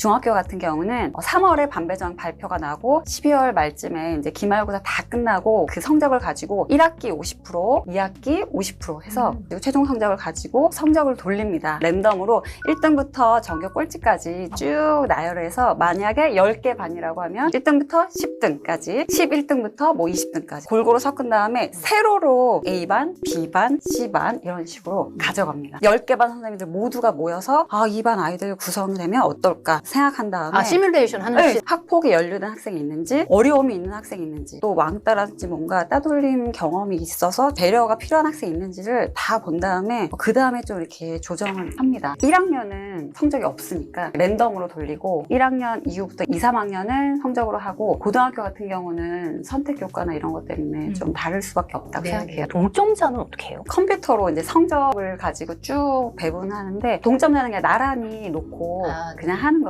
중학교 같은 경우는 3월에 반배정 발표가 나고 12월 말쯤에 이제 기말고사 다 끝나고 그 성적을 가지고 1학기 50%, 2학기 50% 해서 음. 최종 성적을 가지고 성적을 돌립니다. 랜덤으로 1등부터 전교 꼴찌까지 쭉 나열을 해서 만약에 10개 반이라고 하면 1등부터 10등까지 11등부터 뭐 20등까지 골고루 섞은 다음에 세로로 A반, B반, C반 이런 식으로 가져갑니다. 10개 반 선생님들 모두가 모여서 아, 이 반 아이들 구성되면 어떨까 생각한 다음에 아 시뮬레이션 하는 네, 시 학폭에 연루된 학생이 있는지 어려움이 있는 학생이 있는지 또 왕따라든지 뭔가 따돌림 경험이 있어서 배려가 필요한 학생이 있는지를 다 본 다음에 그 다음에 좀 이렇게 조정을 합니다. 1학년은 성적이 없으니까 랜덤으로 돌리고 1학년 이후부터 2, 3학년은 성적으로 하고 고등학교 같은 경우는 선택 교과나 이런 것 때문에 음. 좀 다를 수밖에 없다고 생각해요. 동점자는 어떻게 해요? 컴퓨터로 이제 성적을 가지고 쭉 배분하는데 동점자는 그냥 나란히 놓고 아, 그냥 하는 거죠.